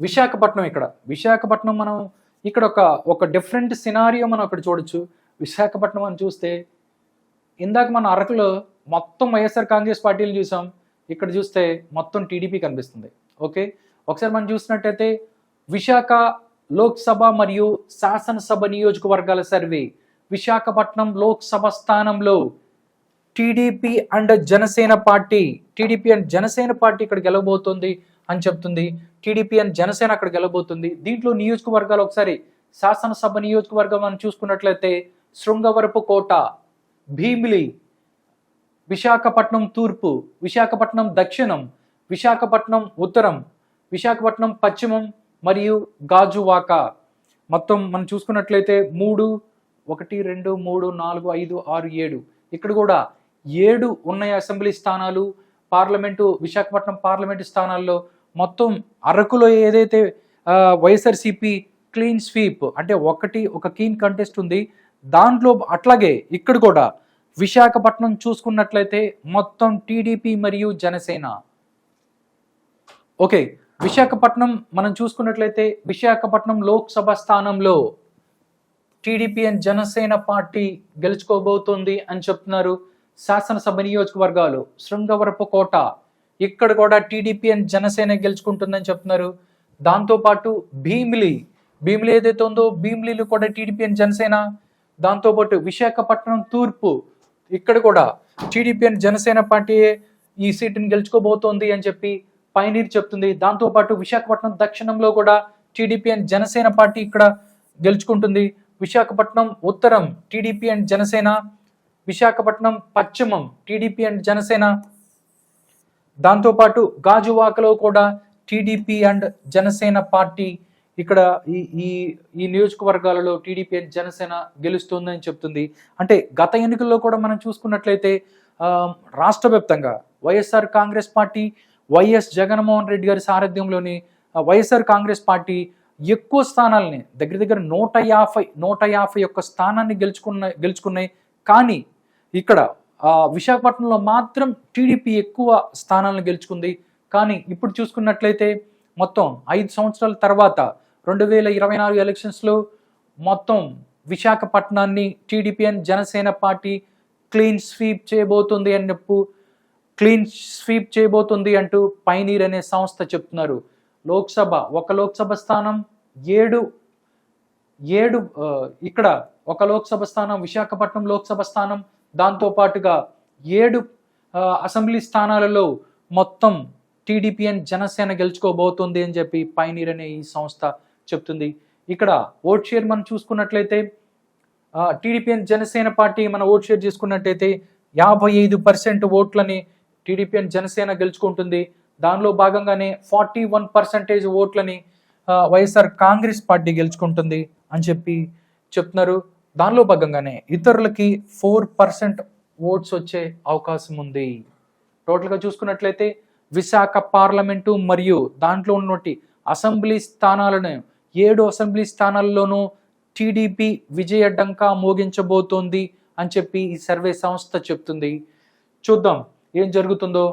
విశాఖపట్నం ఇక్కడ. విశాఖపట్నం మనం ఇక్కడ ఒక ఒక డిఫరెంట్ సినారియో మనం అక్కడ చూడొచ్చు. విశాఖపట్నం అని చూస్తే ఇందాక మన అరకులో మొత్తం వైఎస్ఆర్ కాంగ్రెస్ పార్టీలు చూసాం. ఇక్కడ చూస్తే మొత్తం టీడీపీ కనిపిస్తుంది. ఓకే? ఒకసారి మనం చూసినట్టయితే విశాఖ లోక్సభ మరియు శాసనసభ నియోజకవర్గాల సర్వే. విశాఖపట్నం లోక్సభ స్థానంలో TDP and Janasena party TDP and Janasena party ఇక్కడ గెలవబోతుంది అని చెప్తుంది. టీడీపీ అండ్ జనసేన అక్కడ గెలవబోతుంది. దీంట్లో నియోజకవర్గాలు ఒకసారి శాసనసభ నియోజకవర్గం మనం చూసుకున్నట్లయితే శృంగవరపు కోట భీమిలి విశాఖపట్నం తూర్పు విశాఖపట్నం దక్షిణం విశాఖపట్నం ఉత్తరం విశాఖపట్నం పశ్చిమం మరియు గాజువాక. మొత్తం మనం చూసుకున్నట్లయితే మూడు ఒకటి రెండు మూడు నాలుగు ఐదు ఆరు ఏడు. ఇక్కడ కూడా ఏడు ఉన్నాయి అసెంబ్లీ స్థానాలు. పార్లమెంటు విశాఖపట్నం పార్లమెంటు స్థానాల్లో మొత్తం అరకులో ఏదైతే వైఎస్ఆర్సీపీ క్లీన్ స్వీప్ అంటే ఒకటి ఒక కీన్ కంటెస్ట్ ఉంది. దాంట్లో అట్లాగే ఇక్కడ కూడా విశాఖపట్నం చూసుకున్నట్లయితే మొత్తం టీడీపీ మరియు జనసేన. ఓకే విశాఖపట్నం మనం చూసుకున్నట్లయితే విశాఖపట్నం లోక్సభ స్థానంలో టీడీపీ అండ్ జనసేన పార్టీ గెలుచుకోబోతోంది అని చెప్తున్నారు. శాసనసభ నియోజకవర్గాలు శృంగవరపు కోట ఇక్కడ కూడా టీడీపీ అండ్ జనసేన గెలుచుకుంటుందని చెప్తున్నారు. దాంతోపాటు భీమిలి భీమిలి ఏదైతే ఉందో భీమిలిలో కూడా టీడీపీ అండ్ జనసేన దాంతోపాటు విశాఖపట్నం తూర్పు ఇక్కడ కూడా టీడీపీ అండ్ జనసేన పార్టీ ఈ సీటుని గెలుచుకోబోతోంది అని చెప్పి పైనీర్ చెప్తుంది. దాంతోపాటు విశాఖపట్నం దక్షిణంలో కూడా టీడీపీ అండ్ జనసేన పార్టీ ఇక్కడ గెలుచుకుంటుంది. విశాఖపట్నం ఉత్తరం టీడీపీ అండ్ జనసేన విశాఖపట్నం పశ్చిమం టీడీపీ అండ్ జనసేన. దాంతోపాటు గాజువాకలో కూడా టీడీపీ అండ్ జనసేన పార్టీ ఇక్కడ ఈ ఈ ఈ నియోజకవర్గాలలో టీడీపీ అండ్ జనసేన గెలుస్తుందని చెప్తుంది. అంటే గత ఎన్నికల్లో కూడా మనం చూసుకున్నట్లయితే రాష్ట్ర వ్యాప్తంగా YSR Congress party YS Jaganmohan Reddy గారి సారథ్యంలోని వైఎస్ఆర్ కాంగ్రెస్ పార్టీ ఎక్కువ స్థానాలని దగ్గర దగ్గర నూట యాభై నూట యాభై ఒక్క స్థానాన్ని గెలుచుకున్న గెలుచుకున్నాయి. కానీ ఇక్కడ విశాఖపట్నంలో మాత్రం టీడీపీ ఎక్కువ స్థానాలను గెలుచుకుంది. కానీ ఇప్పుడు చూసుకున్నట్లయితే మొత్తం ఐదు సంవత్సరాల తర్వాత రెండు వేల ఇరవై నాలుగు ఎలక్షన్స్లో మొత్తం విశాఖపట్నాన్ని TDP and Janasena party clean sweep చేయబోతుంది అని చెప్పు క్లీన్ స్వీప్ చేయబోతుంది అంటూ పైనీర్ అనే సంస్థ చెప్తున్నారు. లోక్సభ ఒక లోక్సభ స్థానం ఏడు ఏడు ఇక్కడ ఒక లోక్సభ స్థానం విశాఖపట్నం లోక్సభ స్థానం దాంతో పాటుగా ఏడు అసెంబ్లీ స్థానాలలో మొత్తం టీడీపీ అండ్ జనసేన గెలుచుకోబోతుంది అని చెప్పి పైనీర్ అనే ఈ సంస్థ చెప్తుంది. ఇక్కడ ఓట్ షేర్ మనం చూసుకున్నట్లయితే టీడీపీ అండ్ జనసేన పార్టీ మన ఓట్ షేర్ చేసుకున్నట్టయితే యాభై ఐదు పర్సెంట్ ఓట్లని టీడీపీ అండ్ జనసేన గెలుచుకుంటుంది. దానిలో భాగంగానే ఫార్టీ వన్ పర్సెంటేజ్ ఓట్లని వైఎస్ఆర్ కాంగ్రెస్ పార్టీ గెలుచుకుంటుంది అని చెప్పి చెప్తున్నారు. దానిలో భాగంగానే ఇతరులకి ఫోర్ పర్సెంట్ ఓట్స్ వచ్చే అవకాశం ఉంది. టోటల్గా చూసుకున్నట్లయితే విశాఖ పార్లమెంటు మరియు దాంట్లో ఉన్నటువంటి అసెంబ్లీ స్థానాలను ఏడు అసెంబ్లీ స్థానాల్లోనూ టీడీపీ విజయడ్డంకా డంకా మోగించబోతోంది అని చెప్పి ఈ సర్వే సంస్థ చెప్తుంది. చూద్దాం ఏం జరుగుతుందో.